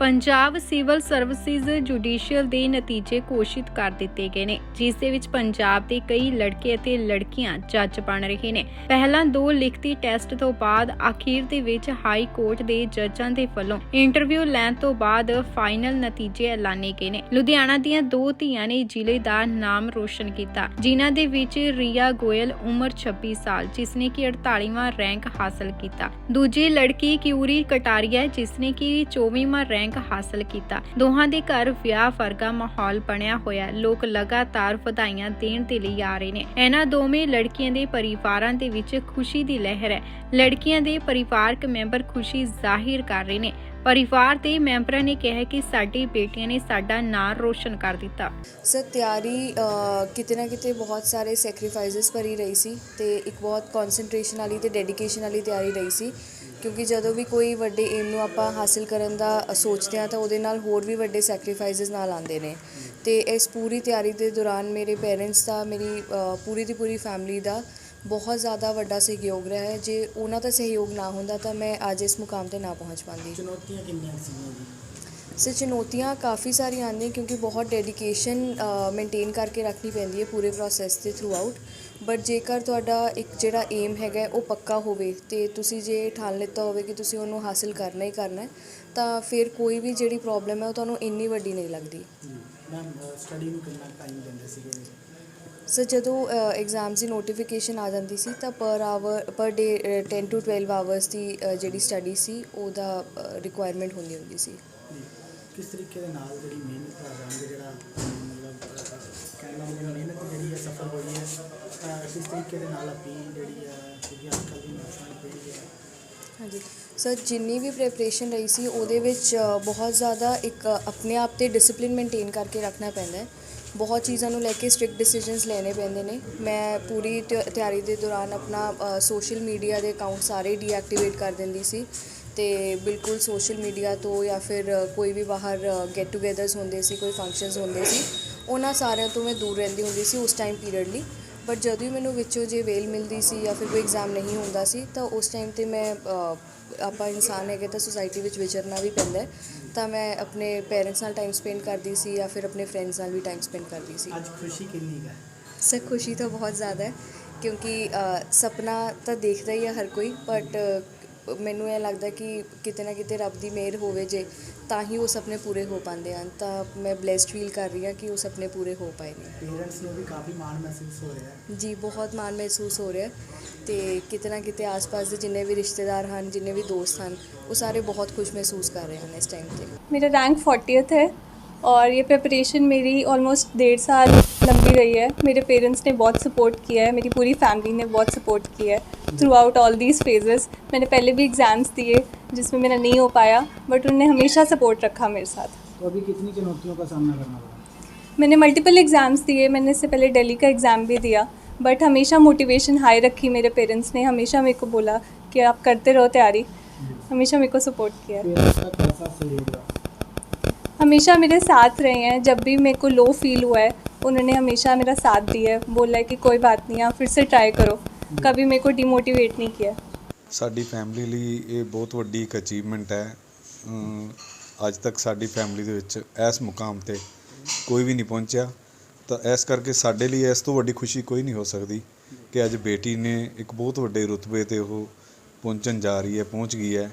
Punjab civil services judicial ਦੇ ਨਤੀਜੇ ਘੋਸ਼ਿਤ ਕਰ ਦਿੱਤੇ ਗਏ ਨੇ, ਜਿਸ ਦੇ ਵਿੱਚ ਪੰਜਾਬ ਦੇ ਕਈ ਲੜਕੇ ਅਤੇ ਲੜਕੀਆਂ ਜੱਜ ਬਣ ਰਹੇ ਨੇ। ਪਹਿਲਾਂ ਦੋ ਲਿਖਤੀ ਟੈਸਟ ਤੋਂ ਬਾਅਦ ਅਖੀਰ ਦੇ ਵਿੱਚ ਹਾਈ ਕੋਰਟ ਦੇ ਜੱਜਾਂ ਦੇ ਵੱਲੋਂ ਇੰਟਰਵਿਊ ਲੈਣ ਤੋਂ ਬਾਅਦ ਫਾਈਨਲ ਨਤੀਜੇ ਐਲਾਨੇ ਗਏ ਨੇ। ਲੁਧਿਆਣਾ ਦੀਆਂ ਦੋ ਧੀਆਂ ਨੇ ਜ਼ਿਲ੍ਹੇ ਦਾ ਨਾਮ ਰੋਸ਼ਨ ਕੀਤਾ, ਜਿਨ੍ਹਾਂ ਦੇ ਵਿੱਚ ਰੀਆ ਗੋਇਲ ਉਮਰ 26 ਸਾਲ, ਜਿਸ ਨੇ ਕਿ 48ਵਾਂ ਰੈਂਕ ਹਾਸਲ ਕੀਤਾ। ਦੂਜੀ ਲੜਕੀ ਕਿਊਰੀ ਕਟਾਰੀਆ, ਜਿਸ ਨੇ ਕਿ 24ਵਾਂ ਰੈਂਕ ਹਾਸਲ ਕੀਤਾ। ਦੋਹਾਂ ਦੇ ਘਰ ਵਿਆਹ ਵਰਗਾ ਮਾਹੌਲ ਬਣਿਆ ਹੋਇਆ। ਲੋਕ ਲਗਾਤਾਰ ਵਧਾਈਆਂ ਦੇਣ ਦੇ ਲਈ ਆ ਰਹੇ ਨੇ। ਇਹਨਾਂ ਦੋਵੇਂ ਲੜਕੀਆਂ ਦੇ ਪਰਿਵਾਰਾਂ ਦੇ ਵਿੱਚ ਖੁਸ਼ੀ ਦੀ ਲਹਿਰ ਹੈ। ਲੜਕੀਆਂ ਦੇ ਪਰਿਵਾਰਕ ਮੈਂਬਰ ਖੁਸ਼ੀ ਜ਼ਾਹਿਰ ਕਰ ਰਹੇ ਨੇ। ਪਰਿਵਾਰ ਦੇ ਮੈਂਬਰਾਂ ਨੇ ਕਿਹਾ ਕਿ ਸਾਡੀ ਬੇਟੀਆਂ ਨੇ ਸਾਡਾ ਨਾਂ ਰੋਸ਼ਨ ਕਰ ਦਿੱਤਾ। ਸਰ, ਤਿਆਰੀ ਕਿਤੇ ਨਾ ਕਿਤੇ ਬਹੁਤ ਸਾਰੇ ਸੈਕਰੀਫਾਈਸਸ ਭਰੀ ਰਹੀ ਸੀ ਤੇ ਇੱਕ ਬਹੁਤ ਕਨਸੈਂਟਰੇਸ਼ਨ ਵਾਲੀ ਤੇ ਡੈਡੀਕੇਸ਼ਨ ਵਾਲੀ ਤਿਆਰੀ ਰਹੀ ਸੀ। ਕਿਉਂਕਿ ਜਦੋਂ ਵੀ ਕੋਈ ਵੱਡੇ ਏਮ ਨੂੰ ਆਪਾਂ ਹਾਸਿਲ ਕਰਨ ਦਾ ਸੋਚਦੇ ਹਾਂ ਤਾਂ ਉਹਦੇ ਨਾਲ ਹੋਰ ਵੀ ਵੱਡੇ ਸੈਕਰੀਫਾਈਸਸ ਨਾਲ ਆਉਂਦੇ ਨੇ। ਤੇ ਇਸ ਪੂਰੀ ਤਿਆਰੀ ਦੇ ਦੌਰਾਨ ਮੇਰੇ ਪੇਰੈਂਟਸ ਦਾ ਮੇਰੀ ਪੂਰੀ ਦੀ ਪੂਰੀ ਫੈਮਿਲੀ ਦਾ ਬਹੁਤ ਜ਼ਿਆਦਾ ਵੱਡਾ ਸਹਿਯੋਗ ਰਿਹਾ ਹੈ। ਜੇ ਉਹਨਾਂ ਦਾ ਸਹਿਯੋਗ ਨਾ ਹੁੰਦਾ ਤਾਂ ਮੈਂ ਅੱਜ ਇਸ ਮੁਕਾਮ ਤੇ ਨਾ ਪਹੁੰਚ ਪਾਉਂਦੀ। ਚੁਣੌਤੀਆਂ ਕਿੰਨੀਆਂ ਸੀਗੀਆਂ ਜੀ? ਸੋ ਚੁਣੌਤੀਆਂ ਕਾਫੀ ਸਾਰੀਆਂ ਆਉਂਦੀਆਂ ਕਿਉਂਕਿ ਬਹੁਤ ਡੈਡੀਕੇਸ਼ਨ ਮੇਨਟੇਨ ਕਰਕੇ ਰੱਖਣੀ ਪੈਂਦੀ ਹੈ ਪੂਰੇ ਪ੍ਰੋਸੈਸ ਦੇ ਥਰੂ ਆਊਟ ਬਟ ਜੇਕਰ ਤੁਹਾਡਾ ਇੱਕ ਜਿਹੜਾ ਏਮ ਹੈਗਾ ਉਹ ਪੱਕਾ ਹੋਵੇ ਤੇ ਤੁਸੀਂ ਜੇ ਠਾਣ ਲਿੱਤਾ ਹੋਵੇ ਕਿ ਤੁਸੀਂ ਉਹਨੂੰ ਹਾਸਿਲ ਕਰਨਾ ਹੀ ਕਰਨਾ ਹੈ ਤਾਂ ਫਿਰ ਕੋਈ ਵੀ ਜਿਹੜੀ ਪ੍ਰੋਬਲਮ ਹੈ ਉਹ ਤੁਹਾਨੂੰ ਇੰਨੀ ਵੱਡੀ ਨਹੀਂ ਲੱਗਦੀ। ਮੈਮ ਸਟੱਡੀ ਨੂੰ ਕਿੰਨਾ ਟਾਈਮ ਦਿੰਦੇ ਸੀਗੇ? ਸੋ ਜਦੋਂ ਐਗਜ਼ਾਮਸ ਦੀ ਨੋਟੀਫਿਕੇਸ਼ਨ ਆ ਜਾਂਦੀ ਸੀ ਤਾਂ ਪਰ ਆਵਰ ਪਰ ਡੇ 10 ਟੂ 12 ਆਵਰਸ ਦੀ ਜਿਹੜੀ ਸਟੱਡੀ ਸੀ ਉਹਦਾ ਰਿਕੁਆਇਰਮੈਂਟ ਹੁੰਦੀ ਹੁੰਦੀ ਸੀ। ਕਿਸ ਤਰੀਕੇ ਦੇ ਨਾਲ ਜਿਹੜੀ ਮਿਹਨਤ ਦਾ ਰੰਗ ਜਿਹੜਾ ਅਮ, ਮਤਲਬ ਅਹ, ਕਹਿਣਾ ਉਹ ਮਿਹਨਤ ਜਿਹੜੀ ਹੈ ਸਫਲ ਹੋਈ ਹੈ ਤਾਂ ਕਿਸ ਤਰੀਕੇ ਦੇ ਨਾਲ ਅਪੀਲ ਜਿਹੜੀ ਹੈ ਕਿਉਂਕਿ ਅੱਜ ਕੱਲ੍ਹ ਦੀ ਨੌਜਵਾਨ ਪੀੜ੍ਹੀ ਹੈ ਹਾਂਜੀ। ਸਰ ਜਿੰਨੀ ਵੀ ਪ੍ਰੈਪਰੇਸ਼ਨ ਰਹੀ ਸੀ ਉਹਦੇ ਵਿੱਚ ਬਹੁਤ ਜ਼ਿਆਦਾ ਇੱਕ ਆਪਣੇ ਆਪ ਤੇ ਡਿਸਪਲਿਨ ਮੇਨਟੇਨ ਕਰਕੇ ਰੱਖਣਾ ਪੈਂਦਾ ਹੈ। ਬਹੁਤ ਚੀਜ਼ਾਂ ਨੂੰ ਲੈ ਕੇ ਸਟ੍ਰਿਕਟ ਡਿਸੀਜਨਸ ਲੈਣੇ ਪੈਂਦੇ ਨੇ। ਮੈਂ ਪੂਰੀ ਤਿ- ਤਿਆਰੀ ਦੇ ਦੌਰਾਨ ਆਪਣਾ ਸੋਸ਼ਲ ਮੀਡੀਆ ਦੇ ਅਕਾਊਂਟ ਸਾਰੇ ਡੀਐਕਟੀਵੇਟ ਕਰ ਦਿੰਦੀ ਸੀ। ਤੇ ਬਿਲਕੁਲ ਸੋਸ਼ਲ ਮੀਡੀਆ ਤੋਂ ਜਾਂ ਫਿਰ ਅ, ਕੋਈ ਵੀ ਬਾਹਰ ਗੈਟ ਟੂਗੇਦਰਸ ਹੁੰਦੇ ਸੀ ਕੋਈ ਫੰਕਸ਼ਨਸ ਹੁੰਦੇ ਸੀ ਉਹਨਾਂ ਸਾਰਿਆਂ ਤੋਂ ਮੈਂ ਦੂਰ ਰਹਿੰਦੀ ਹੁੰਦੀ ਸੀ ਉਸ ਟਾਈਮ ਪੀਰੀਅਡ ਲਈ। ਬਟ ਜਦੋਂ ਹੀ ਮੈਨੂੰ ਵਿੱਚੋਂ ਜੇ ਵੇਲ ਮਿਲਦੀ ਸੀ ਜਾਂ ਫਿਰ ਕੋਈ ਐਗਜ਼ਾਮ ਨਹੀਂ ਹੁੰਦਾ ਸੀ ਤਾਂ ਉਸ ਟਾਈਮ ਤੇ ਮੈਂ ਆਪਾਂ ਇਨਸਾਨ ਹੈਗੇ ਤਾਂ ਸੁਸਾਇਟੀ ਵਿੱਚ ਵਿਚਰਨਾ ਵੀ ਪੈਂਦਾ ਤਾਂ ਮੈਂ ਆਪਣੇ ਪੇਰੈਂਟਸ ਨਾਲ ਟਾਈਮ ਸਪੈਂਡ ਕਰਦੀ ਸੀ ਜਾਂ ਫਿਰ ਆਪਣੇ ਫਰੈਂਡਸ ਨਾਲ ਵੀ ਟਾਈਮ ਸਪੈਂਡ ਕਰਦੀ ਸੀ। ਅੱਜ ਖੁਸ਼ੀ ਕਿੰਨੀ ਹੈ? ਸਰ ਖੁਸ਼ੀ ਤਾਂ ਬਹੁਤ ਜ਼ਿਆਦਾ ਹੈ ਕਿਉਂਕਿ ਸੁਪਨਾ ਤਾਂ ਦੇਖਦਾ ਹੀ ਹੈ ਹਰ ਕੋਈ ਬਟ ਮੈਨੂੰ ਇਹ ਲੱਗਦਾ ਕਿ ਕਿਤੇ ਨਾ ਕਿਤੇ ਰੱਬ ਦੀ ਮਿਹਰ ਹੋਵੇ ਜੇ ਤਾਂ ਹੀ ਉਹ ਸੁਪਨੇ ਪੂਰੇ ਹੋ ਪਾਉਂਦੇ ਹਨ ਤਾਂ ਮੈਂ ਬlesed ਫੀਲ ਕਰ ਰਹੀ ਹਾਂ ਕਿ ਉਹ ਸੁਪਨੇ ਪੂਰੇ ਹੋ ਪਾਏ ਨੇ ਪੇਰੈਂਟਸ ਨੂੰ ਵੀ ਕਾਫੀ ਮਾਣ ਮਹਿਸੂਸ ਹੋ ਰਿਹਾ ਹੈ ਜੀ ਬਹੁਤ ਮਾਣ ਮਹਿਸੂਸ ਹੋ ਰਿਹਾ ਹੈ ਤੇ ਕਿਤੇ ਨਾ ਕਿਤੇ ਆਸ-ਪਾਸ ਦੇ ਜਿੰਨੇ ਵੀ ਰਿਸ਼ਤੇਦਾਰ ਹਨ ਜਿੰਨੇ ਵੀ ਦੋਸਤ ਹਨ ਉਹ ਸਾਰੇ ਬਹੁਤ ਖੁਸ਼ ਮਹਿਸੂਸ ਕਰ ਰਹੇ ਹਨ ਇਸ ਟਾਈਮ ਤੇ मेरा रैंक फोर्टियथ है और ये प्रिपरेशन मेरी ऑलमोस्ट डेढ़ साल लंबी रही है। मेरे पेरेंट्स ने बहुत सपोर्ट किया है। मेरी पूरी फैमिली ने बहुत सपोर्ट किया है। Throughout all these phases मैंने पहले भी एग्ज़ाम्स दिए जिसमें मेरा नहीं हो पाया बट उन्होंने हमेशा सपोर्ट रखा मेरे साथ। तो अभी कितनी चुनौतियों का सामना करना पड़ा? मैंने मल्टीपल एग्ज़ाम्स दिए। मैंने इससे पहले दिल्ली का एग्ज़ाम भी दिया बट हमेशा मोटिवेशन हाई रखी मेरे पेरेंट्स ने। हमेशा मेरे को बोला कि आप करते रहो तैयारी। हमेशा मेरे को सपोर्ट किया। है हमेशा मेरे साथ रहे हैं। जब भी मेरे को लो फील हुआ है उन्होंने हमेशा मेरा साथ दिया है बोला है कि कोई बात नहीं आप फिर से ट्राई करो कभी मेरे को डिमोटिवेट नहीं किया ਸਾਡੀ ਫੈਮਿਲੀ ਲਈ ਇਹ ਬਹੁਤ ਵੱਡੀ ਇੱਕ ਅਚੀਵਮੈਂਟ ਹੈ ਅਮ ਅੱਜ ਤੱਕ ਸਾਡੀ ਫੈਮਿਲੀ ਦੇ ਵਿੱਚ ਇਸ ਮੁਕਾਮ ਤੇ ਕੋਈ ਵੀ ਨਹੀਂ ਪਹੁੰਚਿਆ ਤਾਂ ਇਸ ਕਰਕੇ ਸਾਡੇ ਲਈ ਇਸ ਤੋਂ ਵੱਡੀ ਖੁਸ਼ੀ ਕੋਈ ਨਹੀਂ ਹੋ ਸਕਦੀ ਕਿ ਅੱਜ ਬੇਟੀ ਨੇ ਇੱਕ ਬਹੁਤ ਵੱਡੇ ਰੁਤਬੇ ਤੇ ਉਹ ਪਹੁੰਚਣ ਜਾ ਰਹੀ ਹੈ ਪਹੁੰਚ ਗਈ ਹੈ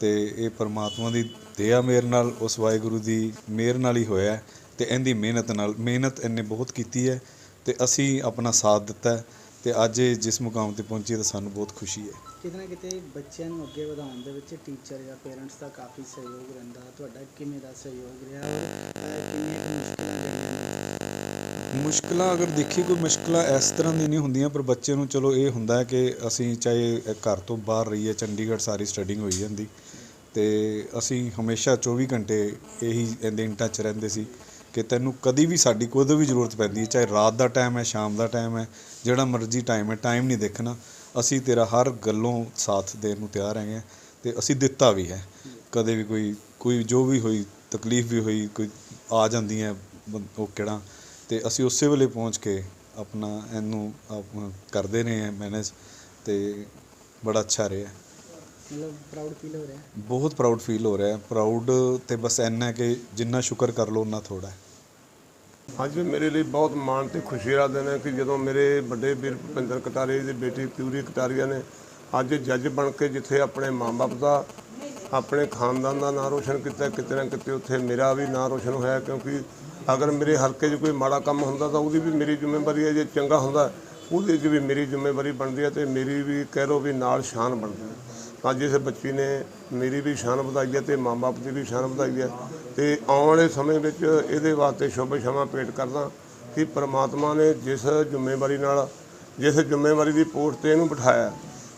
ਤੇ ਇਹ ਪਰਮਾਤਮਾ ਦੀ ਦਇਆ ਮੇਰ ਨਾਲ ਉਸ ਵਾਹਿਗੁਰੂ ਦੀ ਮਿਹਰ ਨਾਲ ਹੀ ਹੋਇਆ ਹੈ ਤੇ ਇਹਦੀ ਮਿਹਨਤ ਨਾਲ ਮਿਹਨਤ ਇਹਨੇ ਬਹੁਤ ਕੀਤੀ ਹੈ ਤੇ ਅਸੀਂ ਆਪਣਾ ਸਾਥ ਦਿੱਤਾ ਹੈ ਤੇ ਅੱਜ ਇਹ ਜਿਸ ਮੁਕਾਮ ਤੇ ਪਹੁੰਚੀ ਹੈ ਤਾਂ ਸਾਨੂੰ ਬਹੁਤ ਖੁਸ਼ੀ ਹੈ। ਕਿਤੇ ਨਾ ਕਿਤੇ ਬੱਚਿਆਂ ਨੂੰ ਅੱਗੇ ਵਧਾਉਣ ਦੇ ਵਿੱਚ ਟੀਚਰ ਜਾਂ ਪੇਰੈਂਟਸ ਦਾ ਕਾਫੀ ਸਹਿਯੋਗ ਰਹਿੰਦਾ ਤੁਹਾਡਾ ਕਿਵੇਂ ਦਾ ਸਹਿਯੋਗ ਰਿਹਾ ਮੁਸ਼ਕਲਾਂ ਅਗਰ ਦੇਖੀ ਕੋਈ ਮੁਸ਼ਕਲਾਂ ਇਸ ਤਰ੍ਹਾਂ ਦੀ ਨਹੀਂ ਹੁੰਦੀਆਂ ਪਰ ਬੱਚੇ ਨੂੰ ਚਲੋ ਇਹ ਹੁੰਦਾ ਕਿ ਅਸੀਂ ਚਾਹੇ ਘਰ ਤੋਂ ਬਾਹਰ ਰਹੀਏ ਚੰਡੀਗੜ੍ਹ ਸਾਰੀ ਸਟੱਡਿੰਗ ਹੋਈ ਜਾਂਦੀ ਤੇ ਅਸੀਂ ਹਮੇਸ਼ਾ 24 ਘੰਟੇ ਇਹੀ ਇਹਦੇ ਇਨ ਟੱਚ ਰਹਿੰਦੇ ਸੀ। ਕਿ ਤੈਨੂੰ ਕਦੀ ਵੀ ਸਾਡੀ ਕੋਈ ਵੀ ਜ਼ਰੂਰਤ ਪੈਂਦੀ ਹੈ ਚਾਹੇ ਰਾਤ ਦਾ ਟਾਈਮ ਹੈ ਸ਼ਾਮ ਦਾ ਟਾਈਮ ਹੈ ਜਿਹੜਾ ਮਰਜ਼ੀ ਟਾਈਮ ਹੈ ਟਾਈਮ ਨਹੀਂ ਦੇਖਣਾ। ਅਸੀਂ ਤੇਰਾ ਹਰ ਗੱਲੋਂ ਸਾਥ ਦੇਣ ਨੂੰ ਤਿਆਰ ਹੈਗੇ ਹਾਂ ਤੇ ਅਸੀਂ ਦਿੱਤਾ ਵੀ ਹੈ। ਕਦੇ ਵੀ ਕੋਈ ਕੋਈ ਜੋ ਵੀ ਹੋਈ ਤਕਲੀਫ ਵੀ ਹੋਈ ਕੋਈ ਆ ਜਾਂਦੀਆਂ ਬੰ- ਉਹ ਕਿਹੜਾ। ਤੇ ਅਸੀਂ ਉਸੇ ਵੇਲੇ ਪਹੁੰਚ ਕੇ ਆਪਣਾ ਇਹਨੂੰ ਕਰਦੇ ਨੇ ਮੈਨੇਜ ਤੇ ਬੜਾ ਅੱਛਾ ਰਿਹਾ। ਮਤਲਬ ਪ੍ਰਾਊਡ ਫੀਲ ਹੋ ਰਿਹਾ। ਹੈ ਬਹੁਤ ਪ੍ਰਾਊਡ ਫੀਲ ਹੋ ਰਿਹਾ। ਹੈ ਪ੍ਰਾਊਡ ਤੇ ਬਸ ਇੰਨਾ ਹੈ ਕਿ ਜਿੰਨਾ ਸ਼ੁਕਰ ਕਰ ਲਓ ਉਨਾ ਥੋੜਾ ਹੈ। ਅੱਜ ਮੇਰੇ ਲਈ ਬਹੁਤ ਮਾਣ ਤੇ ਖੁਸ਼ੀ ਦਾ ਦਿਨ ਹੈ ਕਿ ਜਦੋਂ ਮੇਰੇ ਵੱਡੇ ਵੀਰ ਭੁਪਿੰਦਰ ਕਟਾਰੀਆ ਦੀ ਬੇਟੀ ਪਿਊਰੀ ਕਟਾਰੀਆ ਨੇ ਅੱਜ ਜੱਜ ਬਣ ਕੇ ਜਿੱਥੇ ਆਪਣੇ ਮਾਂ-ਬਾਪ ਦਾ, ਆਪਣੇ ਖਾਨਦਾਨ ਦਾ ਨਾਂ ਰੋਸ਼ਨ ਕੀਤਾ, ਕਿਤੇ ਨਾ ਕਿਤੇ ਉੱਥੇ ਮੇਰਾ ਵੀ ਨਾਂ ਰੋਸ਼ਨ ਹੋਇਆ ਕਿਉਂਕਿ ਅਗਰ ਮੇਰੇ ਹਲਕੇ 'ਚ ਕੋਈ ਮਾੜਾ ਕੰਮ ਹੁੰਦਾ ਤਾਂ ਉਹਦੀ ਵੀ ਮੇਰੀ ਜ਼ਿੰਮੇਵਾਰੀ ਹੈ, ਜੇ ਚੰਗਾ ਹੁੰਦਾ ਉਹਦੇ 'ਚ ਵੀ ਮੇਰੀ ਜ਼ਿੰਮੇਵਾਰੀ ਬਣਦੀ ਹੈ ਤੇ ਮੇਰੀ ਵੀ ਕਹਿ ਲਓ ਵੀ ਨਾਲ ਸ਼ਾਨ ਬਣਦੀ ਹੈ। ਅੱਜ ਇਸ ਬੱਚੀ ਨੇ ਮੇਰੀ ਵੀ ਸ਼ਾਨ ਵਧਾਈ ਹੈ ਤੇ ਮਾਂ-ਬਾਪ ਦੀ ਵੀ ਸ਼ਾਨ ਵਧਾਈ ਹੈ। ਤੇ ਆਉਣ ਵਾਲੇ ਸਮੇਂ ਵਿੱਚ ਇਹਦੇ ਵਾਸਤੇ ਸ਼ੁਭ ਸ਼ਮਾ ਭੇਟ ਕਰਦਾ ਕਿ ਪ੍ਰਮਾਤਮਾ ਨੇ ਜਿਸ ਜ਼ਿੰਮੇਵਾਰੀ ਨਾਲ, ਜਿਸ ਜ਼ਿੰਮੇਵਾਰੀ ਦੀ ਪੋਸਟ ਤੇ ਇਹਨੂੰ ਬਿਠਾਇਆ,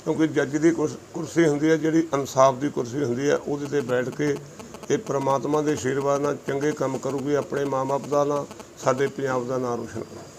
ਕਿਉਂਕਿ ਜੱਜ ਦੀ ਕੁਰਸ- ਕੁਰਸੀ ਹੁੰਦੀ ਹੈ, ਜਿਹੜੀ ਇਨਸਾਫ ਦੀ ਕੁਰਸੀ ਹੁੰਦੀ ਹੈ, ਉਹਦੇ ਤੇ ਬੈਠ ਕੇ ਇਹ ਪ੍ਰਮਾਤਮਾ ਦੇ ਆਸ਼ੀਰਵਾਦ ਨਾਲ ਚੰਗੇ ਕੰਮ ਕਰੂਗੀ, ਆਪਣੇ ਮਾਂ-ਬਾਪ ਦਾ ਨਾਂ, ਸਾਡੇ ਪੰਜਾਬ ਦਾ ਨਾਂ ਰੋਸ਼ਨ ਕਰੂ